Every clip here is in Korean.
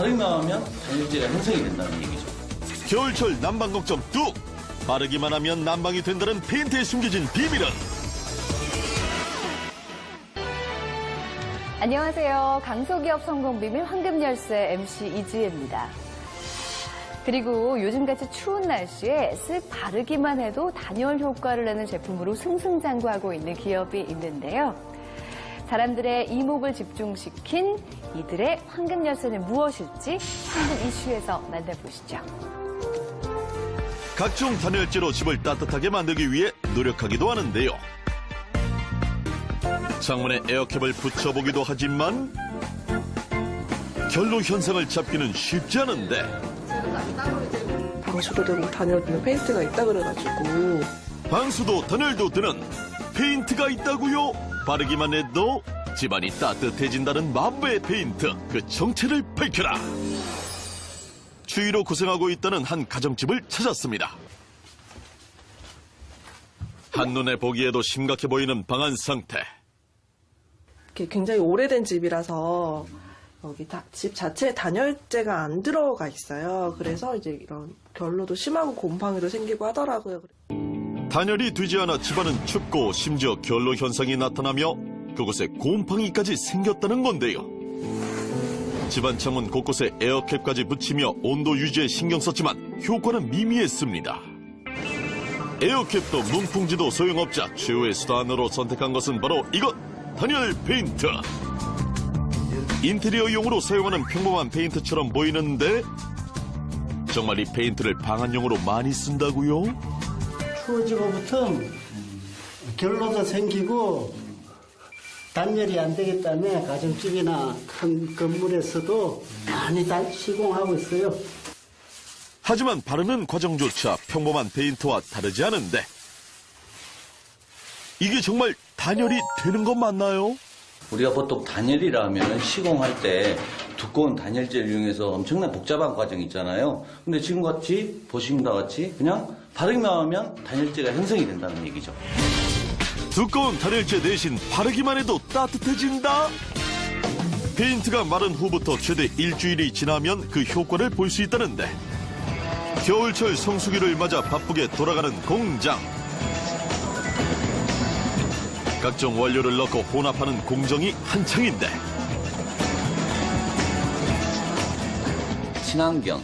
바르기만 하면 단열재가 형성이 된다는 얘기죠. 겨울철 난방 걱정 뚝! 바르기만 하면 난방이 된다는 페인트에 숨겨진 비밀은 안녕하세요. 강소기업 성공 비밀 황금 열쇠 MC 이지혜입니다. 그리고 요즘같이 추운 날씨에 쓱 바르기만 해도 단열 효과를 내는 제품으로 승승장구하고 있는 기업이 있는데요. 사람들의 이목을 집중시킨 이들의 황금 열쇠는 무엇일지 황금 이슈에서 만나보시죠. 각종 단열재로 집을 따뜻하게 만들기 위해 노력하기도 하는데요. 창문에 에어캡을 붙여보기도 하지만 결로 현상을 잡기는 쉽지 않은데 방수도 되고 단열되는 페인트가 있다 그래가지고 방수도 단열도 드는 페인트가 있다고요? 바르기만 해도 집안이 따뜻해진다는 만부의 페인트 그 정체를 밝혀라 추위로 고생하고 있다는 한 가정집을 찾았습니다 한눈에 보기에도 심각해 보이는 방안 상태 굉장히 오래된 집이라서 여기 다- 집 자체에 단열재가 안 들어가 있어요. 그래서 이제 이런 결로도 심하고 곰팡이도 생기고 하더라고요. 단열이 되지 않아 집안은 춥고 심지어 결로 현상이 나타나며 그곳에 곰팡이까지 생겼다는 건데요. 집안 창문 곳곳에 에어캡까지 붙이며 온도 유지에 신경 썼지만 효과는 미미했습니다. 에어캡도 문풍지도 소용없자 최후의 수단으로 선택한 것은 바로 이것 단열 페인트. 인테리어용으로 사용하는 평범한 페인트처럼 보이는데 정말 이 페인트를 방안용으로 많이 쓴다고요? 추워지고부터 결로도 생기고 단열이 안 되기 때문에 가정집이나 큰 건물에서도 많이 다 시공하고 있어요. 하지만 바르는 과정조차 평범한 페인트와 다르지 않은데 이게 정말 단열이 되는 것 맞나요? 우리가 보통 단열이라 하면 시공할 때 두꺼운 단열재를 이용해서 엄청난 복잡한 과정이 있잖아요. 근데 지금 같이 보시는 바 같이 그냥 바르기만 하면 단열재가 형성이 된다는 얘기죠. 두꺼운 단열재 대신 바르기만 해도 따뜻해진다? 페인트가 마른 후부터 최대 일주일이 지나면 그 효과를 볼 수 있다는데 겨울철 성수기를 맞아 바쁘게 돌아가는 공장 각종 원료를 넣고 혼합하는 공정이 한창인데 친환경,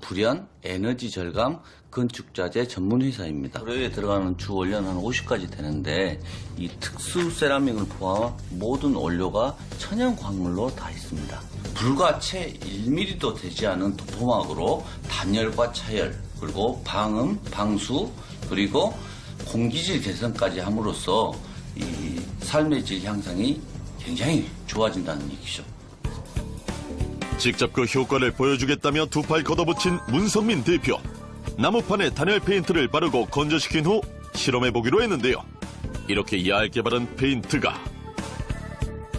불연, 에너지 절감, 건축자재 전문 회사입니다. 도료에 들어가는 주 원료는 한 50가지 되는데 이 특수 세라믹을 포함한 모든 원료가 천연 광물로 다 있습니다. 불과 채 1mm도 되지 않은 도포막으로 단열과 차열, 그리고 방음, 방수, 그리고 공기질 개선까지 함으로써 이 삶의 질 향상이 굉장히 좋아진다는 얘기죠. 직접 그 효과를 보여주겠다며 두 팔 걷어붙인 문성민 대표. 나무판에 단열 페인트를 바르고 건조시킨 후 실험해보기로 했는데요. 이렇게 얇게 바른 페인트가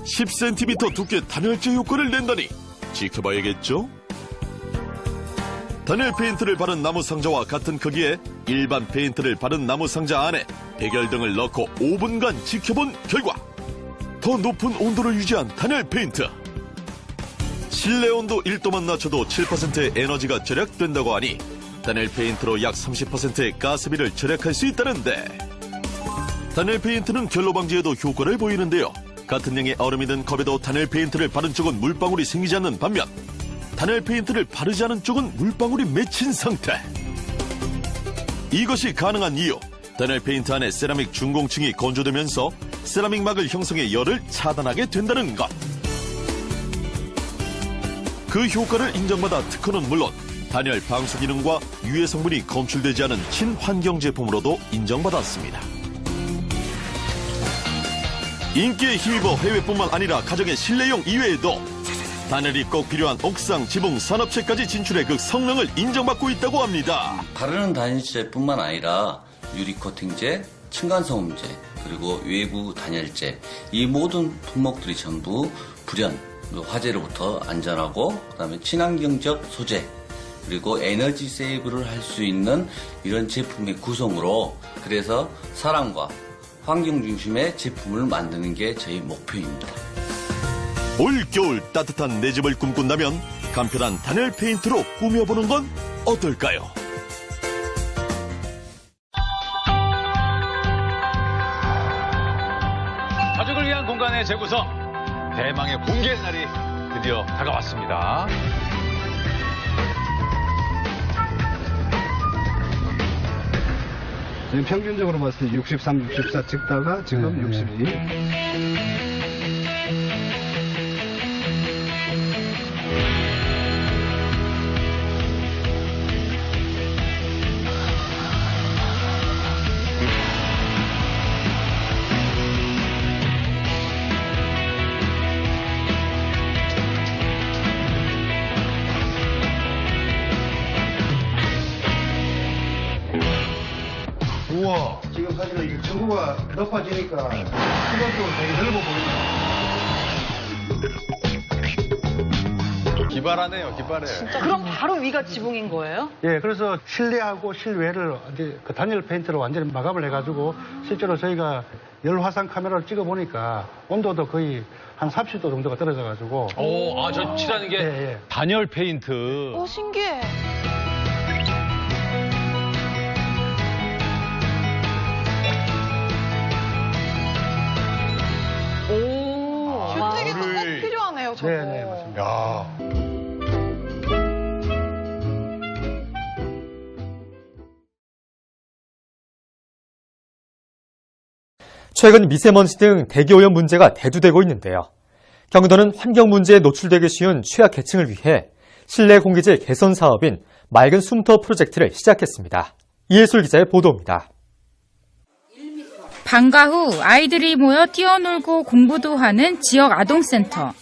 10cm 두께 단열재 효과를 낸다니 지켜봐야겠죠? 단열 페인트를 바른 나무 상자와 같은 크기에 일반 페인트를 바른 나무 상자 안에 백열 등을 넣고 5분간 지켜본 결과 더 높은 온도를 유지한 단열 페인트 실내 온도 1도만 낮춰도 7%의 에너지가 절약된다고 하니 단열 페인트로 약 30%의 가스비를 절약할 수 있다는데 단열 페인트는 결로 방지에도 효과를 보이는데요. 같은 양의 얼음이 든 컵에도 단열 페인트를 바른 쪽은 물방울이 생기지 않는 반면 단열 페인트를 바르지 않은 쪽은 물방울이 맺힌 상태. 이것이 가능한 이유 단열 페인트 안에 세라믹 중공층이 건조되면서 세라믹 막을 형성의 열을 차단하게 된다는 것. 그 효과를 인정받아 특허는 물론 단열 방수 기능과 유해 성분이 검출되지 않은 친환경 제품으로도 인정받았습니다. 인기에 힘입어 해외뿐만 아니라 가정의 실내용 이외에도 단열이 꼭 필요한 옥상, 지붕, 산업체까지 진출해 그 성능을 인정받고 있다고 합니다. 바르는 단열재뿐만 아니라 유리 코팅제, 층간소음제, 그리고 외부 단열재 이 모든 품목들이 전부 불연, 그 화재로부터 안전하고 그다음에 친환경적 소재 그리고 에너지 세이브를 할 수 있는 이런 제품의 구성으로 그래서 사람과 환경 중심의 제품을 만드는 게 저희 목표입니다. 올 겨울 따뜻한 내 집을 꿈꾼다면 간편한 단열 페인트로 꾸며보는 건 어떨까요? 가족을 위한 공간의 재구성 대망의 공개 날이 드디어 다가왔습니다. 평균적으로 봤을 때 63, 64 찍다가 지금 62. 이 전구가 높아지니까 시간도 되게 넓어 보인다. 기발하네요, 기발해. 그럼 바로 위가 지붕인 거예요? 예, 그래서 실내하고 실외를 이제 그 단열 페인트로 완전히 마감을 해가지고 실제로 저희가 열 화상 카메라를 찍어 보니까 온도도 거의 한 30도 정도가 떨어져가지고 오, 아, 저 칠하는 게 예, 예. 단열 페인트. 오, 신기해. 저거. 네, 네, 맞습니다. 야. 최근 미세먼지 등 대기오염 문제가 대두되고 있는데요. 경기도는 환경 문제에 노출되기 쉬운 취약 계층을 위해 실내 공기질 개선 사업인 맑은 숨터 프로젝트를 시작했습니다. 이예술 기자의 보도입니다. 방과 후 아이들이 모여 뛰어놀고 공부도 하는 지역 아동센터.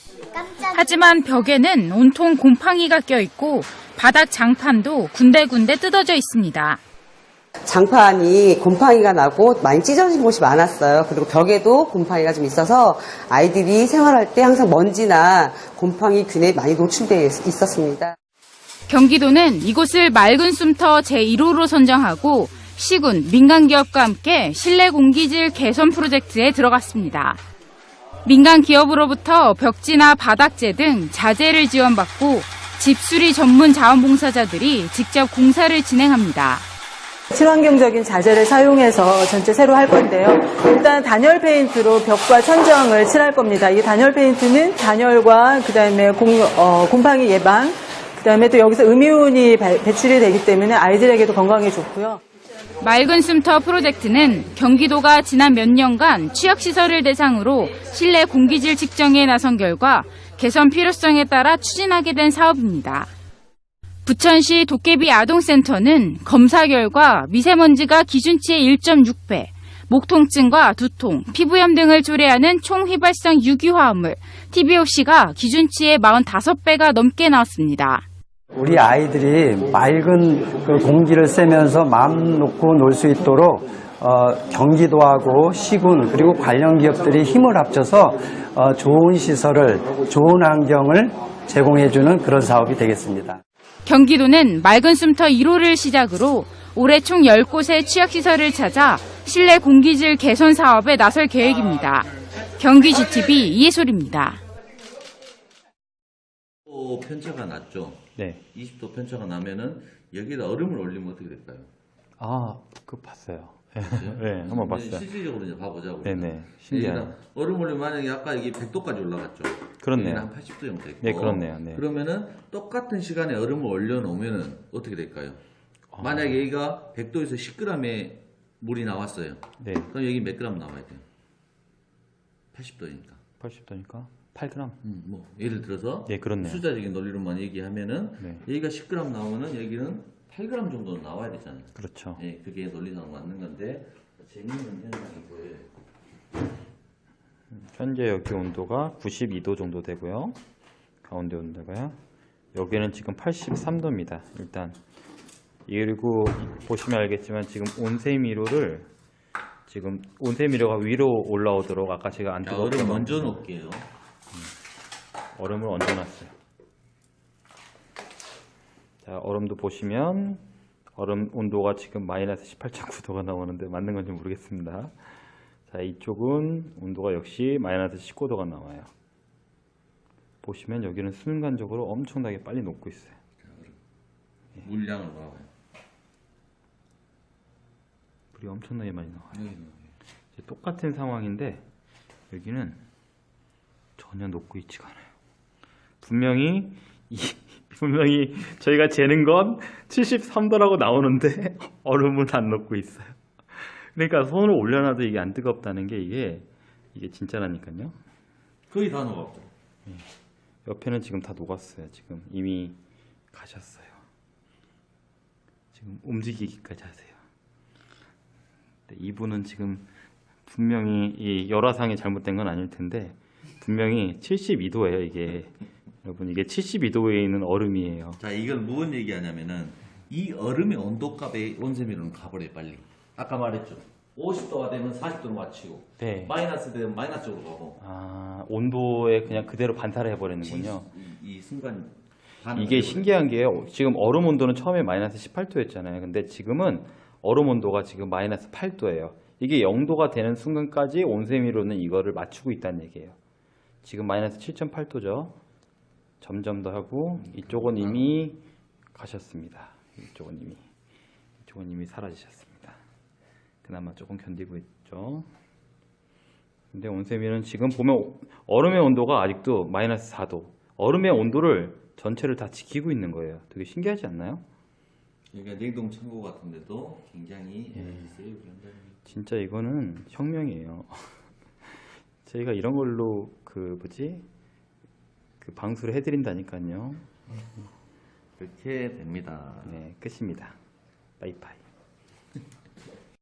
하지만 벽에는 온통 곰팡이가 껴있고 바닥 장판도 군데군데 뜯어져 있습니다. 장판이 곰팡이가 나고 많이 찢어진 곳이 많았어요. 그리고 벽에도 곰팡이가 좀 있어서 아이들이 생활할 때 항상 먼지나 곰팡이 균에 많이 노출되어 있었습니다. 경기도는 이곳을 맑은 숨터 제1호로 선정하고 시군, 민간 기업과 함께 실내 공기질 개선 프로젝트에 들어갔습니다. 민간 기업으로부터 벽지나 바닥재 등 자재를 지원받고 집수리 전문 자원봉사자들이 직접 공사를 진행합니다. 친환경적인 자재를 사용해서 전체 새로 할 건데요. 일단 단열 페인트로 벽과 천정을 칠할 겁니다. 이 단열 페인트는 단열과 그다음에 공, 어, 곰팡이 예방, 그다음에 또 여기서 음이온이 발- 배출이 되기 때문에 아이들에게도 건강에 좋고요. 맑은 숨터 프로젝트는 경기도가 지난 몇 년간 취약시설을 대상으로 실내 공기질 측정에 나선 결과 개선 필요성에 따라 추진하게 된 사업입니다. 부천시 도깨비 아동센터는 검사 결과 미세먼지가 기준치의 1.6배, 목통증과 두통, 피부염 등을 초래하는 총휘발성 유기화합물 TBOC가 기준치의 45배가 넘게 나왔습니다. 우리 아이들이 맑은 그 공기를 쐬면서 마음 놓고 놀 수 있도록 어, 경기도하고 시군 그리고 관련 기업들이 힘을 합쳐서 어, 좋은 시설을 좋은 환경을 제공해주는 그런 사업이 되겠습니다. 경기도는 맑은 숨터 1호를 시작으로 올해 총 10곳의 취약시설을 찾아 실내 공기질 개선 사업에 나설 계획입니다. 경기 GTV 이해솔입니다. 또 편차가 났죠. 네. 20도 편차가 나면은 여기다 얼음을 올리면 어떻게 될까요? 아, 그 봤어요. 네, 한번 봤어요. 실질적으로 이제 봐보자고. 네네, 신기하네. 얼음 올리면 만약에 아까 이게 100도까지 올라갔죠. 그렇네요. 한 80도 정도 있고. 네, 그렇네요. 네. 그러면은 똑같은 시간에 얼음을 올려놓으면은 어떻게 될까요? 아. 만약에 여기가 100도에서 10g의 물이 나왔어요. 네. 그럼 여기 몇 g 나와야 돼요? 80도니까. 80도니까 8g. 음, 뭐 예를 들어서 예, 그렇네요. 숫자적인 논리로만 얘기하면은 네. 여기가 10g 나오면은 여기는 8g 정도 나와야 되잖아요. 그렇죠. 예, 그게 논리상 맞는 건데 재미있는 현상이 보여요. 현재 여기 온도가 92도 정도 되고요. 가운데 온도가요. 여기는 지금 83도입니다. 일단 그리고 보시면 알겠지만 지금 온세미로를 지금 온세미로가 위로 올라오도록 아까 제가 안 막- 먼저 놓을게요. 얼음을 얹어놨어요. 자, 얼음도 보시면 얼음 온도가 지금 마이너스 18.9도가 나오는데 맞는 건지 모르겠습니다. 자, 이쪽은 온도가 역시 마이너스 19도가 나와요. 보시면 여기는 순간적으로 엄청나게 빨리 녹고 있어요. 물량을 봐봐요. 불이 엄청나게 많이 나와요. 이제 똑같은 상황인데 여기는 전혀 녹고 있지가 않아요. 분명히 이, 분명히 저희가 재는 건 73도라고 나오는데 얼음은 안 녹고 있어요. 그러니까 손을 올려놔도 이게 안 뜨겁다는 게 이게 이게 진짜라니까요. 거의 다 녹았죠. 옆에는 지금 다 녹았어요. 지금 이미 가셨어요. 지금 움직이기까지 하세요. 이분은 지금 분명히 이 열화상이 잘못된 건 아닐 텐데 분명히 72도예요. 이게 여러분 이게 72도에 있는 얼음이에요. 자, 이건 무슨 얘기하냐면은 이 얼음의 온도값에 온세미로는 가버려 빨리. 아까 말했죠. 50도가 되면 40도로 맞추고 네. 마이너스 되면 마이너스 쪽으로 가고 아 온도에 그냥 그대로 반사를 해버리는군요. 이, 이 순간 이게. 신기한 게요. 지금 얼음 온도는 처음에 마이너스 18도였잖아요. 근데 지금은 얼음 온도가 지금 마이너스 8도예요. 이게 0도가 되는 순간까지 온세미로는 이거를 맞추고 있다는 얘기예요. 지금 마이너스 7.8도죠. 점점 더 하고 이쪽은 이미 가셨습니다. 이쪽은 이미 이쪽은 이미 사라지셨습니다. 그나마 조금 견디고 있죠. 근데 온세미는 지금 보면 얼음의 온도가 아직도 마이너스 4도. 얼음의 온도를 전체를 다 지키고 있는 거예요. 되게 신기하지 않나요? 그러니까 냉동 창고 같은데도 굉장히 에너지 세이브를 한다는 게 진짜 이거는 혁명이에요. 저희가 이런 걸로 그 뭐지 그 방수를 해드린다니까요. 그렇게 됩니다. 네 끝입니다. 빠이빠이.